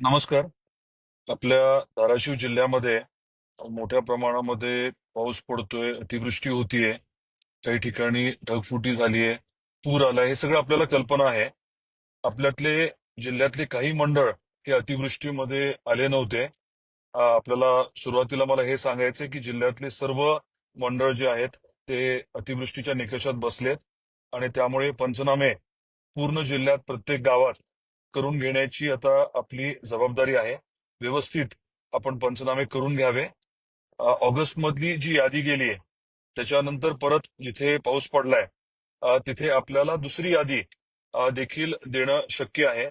नमस्कार. आपल्या धाराशिव जिल्ह्यामध्ये मोठ्या प्रमाणामध्ये पाऊस पडतोय अतिवृष्टी होतीये काही ठिकाणी ढगफुटी झालीये पूर आला हे सगळं आपल्याला कल्पना आहे. आपल्यातले जिल्ह्यातले काही मंडळ हे अतिवृष्टीमध्ये आले नव्हते. आपल्याला सुरुवातीला मला हे सांगायचंय की जिल्ह्यातले सर्व मंडळ जे आहेत ते अतिवृष्टीच्या निकषात बसलेत आणि त्यामुळे पंचनामे पूर्ण जिल्ह्यात प्रत्येक गावात करून घेण्याची आता आपली जबाबदारी आहे. व्यवस्थित आपण पंचनामे करून घ्यावे. ऑगस्ट मधली जी यादी गेली आहे त्याच्यानंतर परत जिथे पाऊस पडलाय तिथे आपल्याला दुसरी यादी देखील देणं शक्य आहे.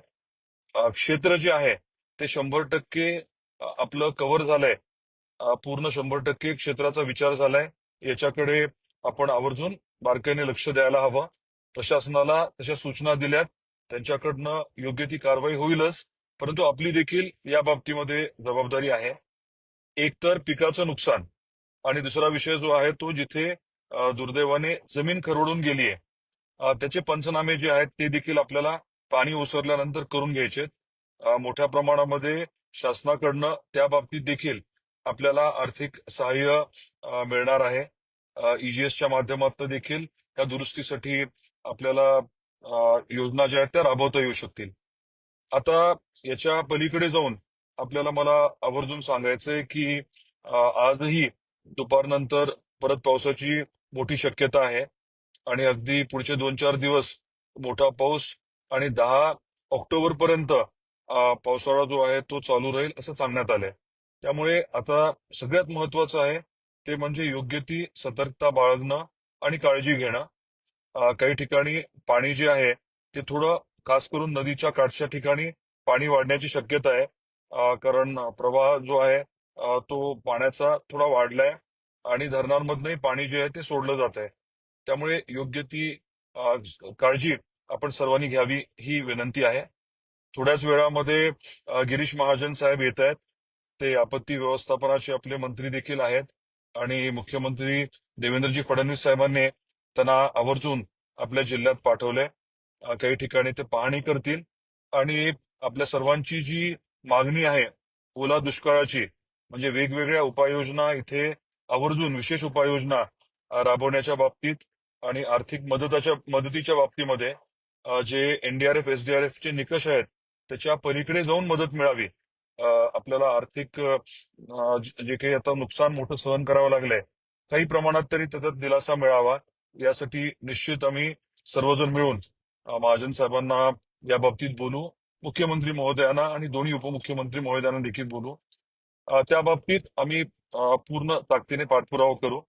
क्षेत्र जे आहे ते शंभर टक्के आपलं कव्हर झालंय. पूर्ण शंभर टक्के क्षेत्राचा विचार झालाय. याच्याकडे आपण आवर्जून बारकाईने लक्ष द्यायला हवं. प्रशासनाला तशा सूचना दिल्यात. त्यांच्याकडनं योग्य ती कारवाई होईलच परंतु आपली देखील या बाबतीमध्ये जबाबदारी आहे. एक तर पिकाचं नुकसान आणि दुसरा विषय जो आहे तो जिथे दुर्दैवाने जमीन खरवडून गेली आहे त्याचे पंचनामे जे आहेत ते देखील आपल्याला पाणी ओसरल्यानंतर करून घ्यायचे मोठ्या प्रमाणामध्ये शासनाकडनं त्या बाबतीत देखील आपल्याला आर्थिक सहाय्य मिळणार आहे. ईजीएसच्या माध्यमातून देखील त्या दुरुस्तीसाठी आपल्याला योजना ज्या आहेत त्या राबवता येऊ शकतील. आता याच्या पलीकडे जाऊन आपल्याला मला आवर्जून सांगायचंय की आजही दुपारनंतर परत पावसाची मोठी शक्यता आहे. आणि अगदी पुढचे दोन चार दिवस मोठा पाऊस आणि दहा ऑक्टोबर पर्यंत पावसाळा जो आहे तो चालू राहील असं सांगण्यात आलंय. त्यामुळे आता सगळ्यात महत्वाचं आहे ते म्हणजे योग्य ती सतर्कता बाळगणं आणि काळजी घेणं. काही ठिकाणी पाणी जे आहे ते थोडं खास करून नदीच्या काठच्या ठिकाणी पाणी वाढण्याची शक्यता आहे. कारण प्रवाह जो आहे तो पाण्याचा थोडा वाढलाय आणि धरणांमधनही पाणी जे आहे ते सोडलं जात आहे. त्यामुळे योग्य ती काळजी आपण सर्वांनी घ्यावी ही विनंती आहे. थोड्याच वेळामध्ये गिरीश महाजन साहेब येत आहेत. ते आपत्ती व्यवस्थापनाचे आपले मंत्री देखील आहेत. आणि मुख्यमंत्री देवेंद्रजी फडणवीस साहेबांनी त्यांना आवर्जून आपल्या जिल्ह्यात पाठवले. काही ठिकाणी ते पाहणी करतील. आणि आपल्या सर्वांची जी मागणी आहे ओला दुष्काळाची म्हणजे वेगवेगळ्या उपाययोजना इथे आवर्जून विशेष उपाययोजना राबवण्याच्या बाबतीत आणि आर्थिक मदताच्या मदतीच्या बाबतीमध्ये जे एनडीआरएफ एसडीआरएफ चे निकष आहेत त्याच्या पलीकडे जाऊन मदत मिळावी. आपल्याला आर्थिक जे काही आता नुकसान मोठं सहन करावं लागलंय काही प्रमाणात तरी त्याच्यात दिलासा मिळावा. यासाठी निश्चित आम्ही सर्वजण मिळून महाजन साहेबांना या बाबतीत बोलू मुख्यमंत्री महोदयांना आणि दोन्ही उपमुख्यमंत्री महोदयांना देखील बोलू. त्या बाबतीत आम्ही पूर्ण ताकदीने पाठपुरावा करू.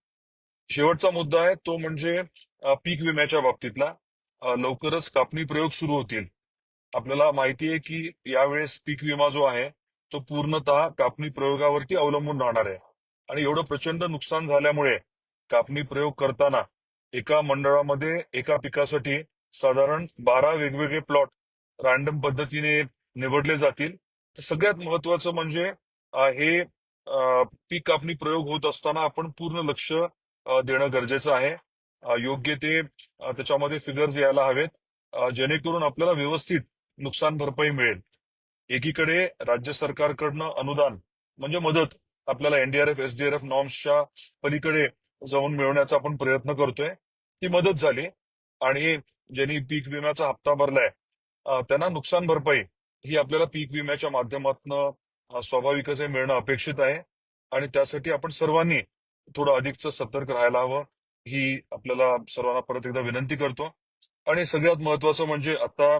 शेवटचा मुद्दा आहे तो म्हणजे पीक विम्याच्या बाबतीतला. लवकरच कापणी प्रयोग सुरू होतील. आपल्याला माहिती आहे की यावेळेस पीक विमा जो आहे तो पूर्णतः कापणी प्रयोगावरती अवलंबून राहणार आहे. आणि एवढं प्रचंड नुकसान झाल्यामुळे कापणी प्रयोग करताना एका मंडळामध्ये एका पिकासाठी साधारण बारा वेगवेगळे प्लॉट रॅन्डम पद्धतीने निवडले जातील. सगळ्यात महत्वाचं म्हणजे हे पीक कापणी प्रयोग होत असताना आपण पूर्ण लक्ष देणं गरजेचं आहे. योग्य ते त्याच्यामध्ये फिगर्स यायला हवेत. जेणेकरून आपल्याला व्यवस्थित नुकसान भरपाई मिळेल. एकीकडे राज्य सरकारकडनं अनुदान म्हणजे मदत आपल्याला एनडीआरएफ एसडीआरएफ नॉर्म्सच्या पलीकडे जाऊन मिळवण्याचा आपण प्रयत्न करतोय. ती मदत झाली आणि ज्यांनी पीक विम्याचा हप्ता भरलाय त्यांना नुकसान भरपाई ही आपल्याला पीक विम्याच्या माध्यमातून स्वाभाविकच हे मिळणं अपेक्षित आहे. आणि त्यासाठी आपण सर्वांनी थोडं अधिकच सतर्क राहायला हवं ही आपल्याला सर्वांना परत एकदा विनंती करतो. आणि सगळ्यात महत्वाचं म्हणजे आता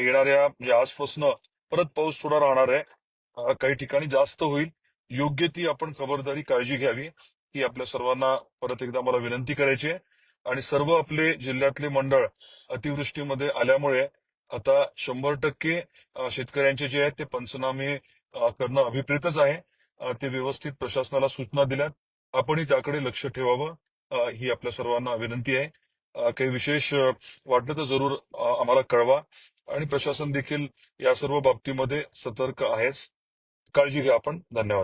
येणाऱ्या म्हणजे आजपासून परत पाऊस थोडा राहणार आहे. काही ठिकाणी जास्त होईल. योग्य ती आपण खबरदारी काळजी घ्यावी ही आपल्या सर्वांना परत एकदा मला विनंती करायची आहे. आणि सर्व आपले जिल्ह्यातले मंडळ अतिवृष्टीमध्ये आल्यामुळे आता शंभर टक्के शेतकऱ्यांचे जे आहेत ते पंचनामे करणं अभिप्रेतच आहे. ते व्यवस्थित प्रशासनाला सूचना दिल्यात. आपणही त्याकडे लक्ष ठेवावं ही आपल्या सर्वांना विनंती आहे. काही विशेष वाटलं तर जरूर आम्हाला कळवा. आणि प्रशासन देखील या सर्व बाबतीमध्ये सतर्क आहेच. काळजी घ्या आपण. धन्यवाद.